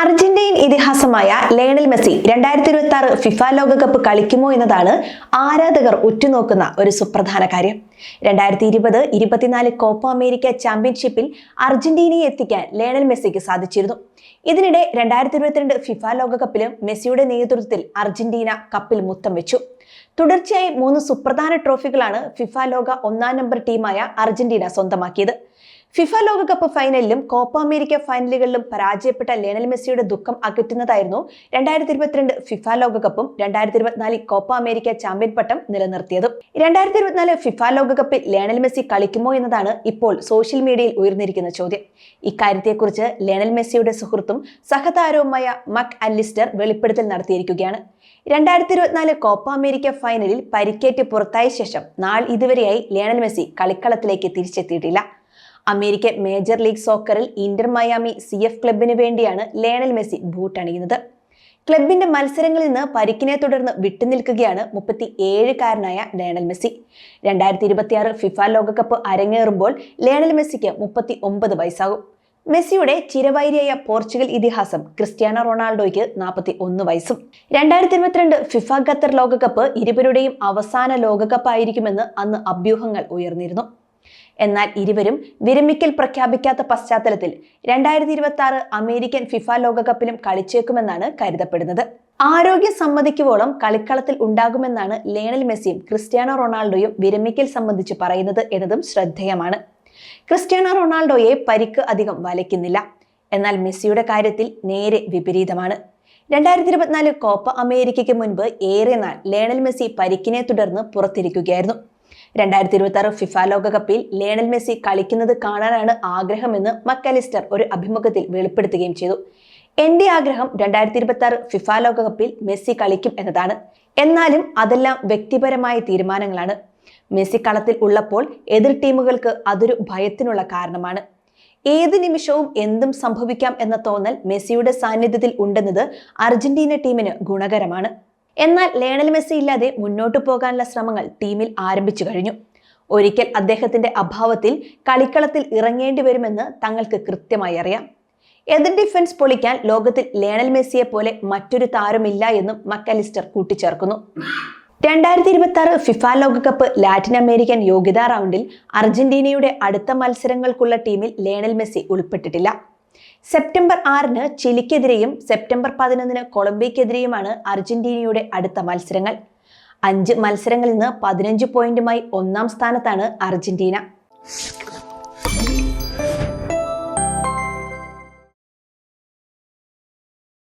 Argentine ഇതിഹാസമായ Lionel Messi രണ്ടായിരത്തി ഇരുപത്തി ആറ് ഫിഫ ലോകകപ്പ് കളിക്കുമോ എന്നതാണ് ആരാധകർ ഉറ്റുനോക്കുന്ന ഒരു സുപ്രധാന കാര്യം. രണ്ടായിരത്തി ഇരുപത് ഇരുപത്തിനാല് കോപ്പ അമേരിക്ക ചാമ്പ്യൻഷിപ്പിൽ അർജന്റീനയെ എത്തിക്കാൻ ലയണൽ മെസ്സിക്ക് സാധിച്ചിരുന്നു. ഇതിനിടെ രണ്ടായിരത്തി ഇരുപത്തിരണ്ട് ഫിഫ ലോകകപ്പിലും മെസ്സിയുടെ നേതൃത്വത്തിൽ അർജന്റീന കപ്പിൽ മുത്തം വെച്ചു. തുടർച്ചയായി മൂന്ന് സുപ്രധാന ട്രോഫികളാണ് ഫിഫ ലോക ഒന്നാം നമ്പർ ടീമായ അർജന്റീന സ്വന്തമാക്കിയത്. ഫിഫ ലോകകപ്പ് ഫൈനലിലും കോപ്പ അമേരിക്ക ഫൈനലുകളിലും പരാജയപ്പെട്ട ലയണൽ മെസ്സിയുടെ ദുഃഖം അകറ്റുന്നതായിരുന്നു രണ്ടായിരത്തി ഇരുപത്തിരണ്ട് ഫിഫ ലോകകപ്പും രണ്ടായിരത്തി ഇരുപത്തിനാല് കോപ്പ അമേരിക്ക ചാമ്പ്യൻ പട്ടം നിലനിർത്തിയതും. രണ്ടായിരത്തി ഇരുപത്തിനാല് ഫിഫ ലോകകപ്പിൽ ലയണൽ മെസ്സി കളിക്കുമോ എന്നതാണ് ഇപ്പോൾ സോഷ്യൽ മീഡിയയിൽ ഉയർന്നിരിക്കുന്ന ചോദ്യം. ഇക്കാര്യത്തെക്കുറിച്ച് ലയണൽ മെസ്സിയുടെ സുഹൃത്തും സഹതാരവുമായ മക് അല്ലിസ്റ്റർ വെളിപ്പെടുത്തൽ നടത്തിയിരിക്കുകയാണ്. രണ്ടായിരത്തി ഇരുപത്തിനാല് കോപ്പ അമേരിക്ക ഫൈനലിൽ പരിക്കേറ്റ് പുറത്തായ ശേഷം നാൾ ഇതുവരെയായി ലയണൽ മെസ്സി കളിക്കളത്തിലേക്ക് തിരിച്ചെത്തിയിട്ടില്ല. അമേരിക്കൻ മേജർ ലീഗ് സോക്കറിൽ ഇന്റർ മയാമി സി എഫ് ക്ലബിന് വേണ്ടിയാണ് ലയണൽ മെസ്സി ബൂട്ട് അണിയുന്നത് ക്ലബിന്റെ മത്സരങ്ങളിൽ നിന്ന് പരിക്കിനെ തുടർന്ന് വിട്ടുനിൽക്കുകയാണ് മുപ്പത്തി ഏഴുകാരനായ ലയണൽ മെസ്സി. രണ്ടായിരത്തി ഇരുപത്തിയാറ് ഫിഫ ലോകകപ്പ് അരങ്ങേറുമ്പോൾ ലയണൽ മെസ്സിക്ക് മുപ്പത്തി ഒമ്പത് വയസ്സാകും. മെസ്സിയുടെ ചിരവൈരിയായ പോർച്ചുഗൽ ഇതിഹാസം ക്രിസ്ത്യാനോ റൊണാൾഡോയ്ക്ക് നാൽപ്പത്തി ഒന്ന് വയസ്സും. രണ്ടായിരത്തി ഇരുപത്തിരണ്ട് ഫിഫ ഖത്തർ ലോകകപ്പ് ഇരുവരുടെയും അവസാന ലോകകപ്പായിരിക്കുമെന്ന് അന്ന് അഭ്യൂഹങ്ങൾ ഉയർന്നിരുന്നു. എന്നാൽ ഇരുവരും വിരമിക്കൽ പ്രഖ്യാപിക്കാത്ത പശ്ചാത്തലത്തിൽ രണ്ടായിരത്തി ഇരുപത്തി ആറ് അമേരിക്കൻ ഫിഫ ലോകകപ്പിലും കളിച്ചേക്കുമെന്നാണ് കരുതപ്പെടുന്നത്. ആരോഗ്യ സമ്മതിക്കുവോളം കളിക്കളത്തിൽ ഉണ്ടാകുമെന്നാണ് ലയണൽ മെസ്സിയും ക്രിസ്ത്യാനോ റൊണാൾഡോയും വിരമിക്കൽ സംബന്ധിച്ച് പറയുന്നത് എന്നതും ശ്രദ്ധേയമാണ്. ക്രിസ്ത്യാനോ റൊണാൾഡോയെ പരിക്ക് അധികം വലയ്ക്കുന്നില്ല. എന്നാൽ മെസ്സിയുടെ കാര്യത്തിൽ നേരെ വിപരീതമാണ്. രണ്ടായിരത്തി ഇരുപത്തിനാല് കോപ്പ അമേരിക്കയ്ക്ക് മുൻപ് ഏറെ നാൾ ലയണൽ മെസ്സി പരിക്കിനെ തുടർന്ന് പുറത്തിരിക്കുകയായിരുന്നു. രണ്ടായിരത്തി ഇരുപത്തി ആറ് ഫിഫ ലോകകപ്പിൽ ലേണൽ മെസ്സി കളിക്കുന്നത് കാണാനാണ് ആഗ്രഹമെന്ന് മക്കാലിസ്റ്റർ ഒരു അഭിമുഖത്തിൽ വെളിപ്പെടുത്തുകയും ചെയ്തു. എന്റെ ആഗ്രഹം രണ്ടായിരത്തി ഇരുപത്തി ആറ് ഫിഫ ലോകകപ്പിൽ മെസ്സി കളിക്കും എന്നതാണ്. എന്നാലും അതെല്ലാം വ്യക്തിപരമായ തീരുമാനങ്ങളാണ്. മെസ്സി കളത്തിൽ ഉള്ളപ്പോൾ എതിർ ടീമുകൾക്ക് അതൊരു ഭയത്തിനുള്ള കാരണമാണ്. ഏത് നിമിഷവും എന്തും സംഭവിക്കാം എന്ന തോന്നൽ മെസ്സിയുടെ സാന്നിധ്യത്തിൽ ഉണ്ടെന്നത് അർജന്റീന ടീമിന് ഗുണകരമാണ്. എന്നാൽ ലേണൽ മെസ്സി ഇല്ലാതെ മുന്നോട്ടു പോകാനുള്ള ശ്രമങ്ങൾ ടീമിൽ ആരംഭിച്ചു കഴിഞ്ഞു. ഒരിക്കൽ അദ്ദേഹത്തിന്റെ അഭാവത്തിൽ കളിക്കളത്തിൽ ഇറങ്ങേണ്ടി വരുമെന്ന് തങ്ങൾക്ക് കൃത്യമായി അറിയാം. എതിർ ഡിഫൻസ് പൊളിക്കാൻ ലോകത്തിൽ ലേണൽ മെസ്സിയെ പോലെ മറ്റൊരു താരമില്ല എന്നും മക്കലിസ്റ്റർ കൂട്ടിച്ചേർക്കുന്നു. രണ്ടായിരത്തി ഇരുപത്തി ആറ് ഫിഫ ലോകകപ്പ് ലാറ്റിൻ അമേരിക്കൻ യോഗ്യതാ റൗണ്ടിൽ അർജന്റീനയുടെ അടുത്ത മത്സരങ്ങൾക്കുള്ള ടീമിൽ ലേണൽ മെസ്സി ഉൾപ്പെട്ടിട്ടില്ല. സെപ്റ്റംബർ ആറിന് ചിലിക്കെതിരെയും സെപ്റ്റംബർ പതിനൊന്നിന് കൊളംബിയക്കെതിരെയുമാണ് അർജന്റീനയുടെ അടുത്ത മത്സരങ്ങൾ. അഞ്ച് മത്സരങ്ങളിൽ നിന്ന് പതിനഞ്ച് പോയിന്റുമായി ഒന്നാം സ്ഥാനത്താണ് അർജന്റീന.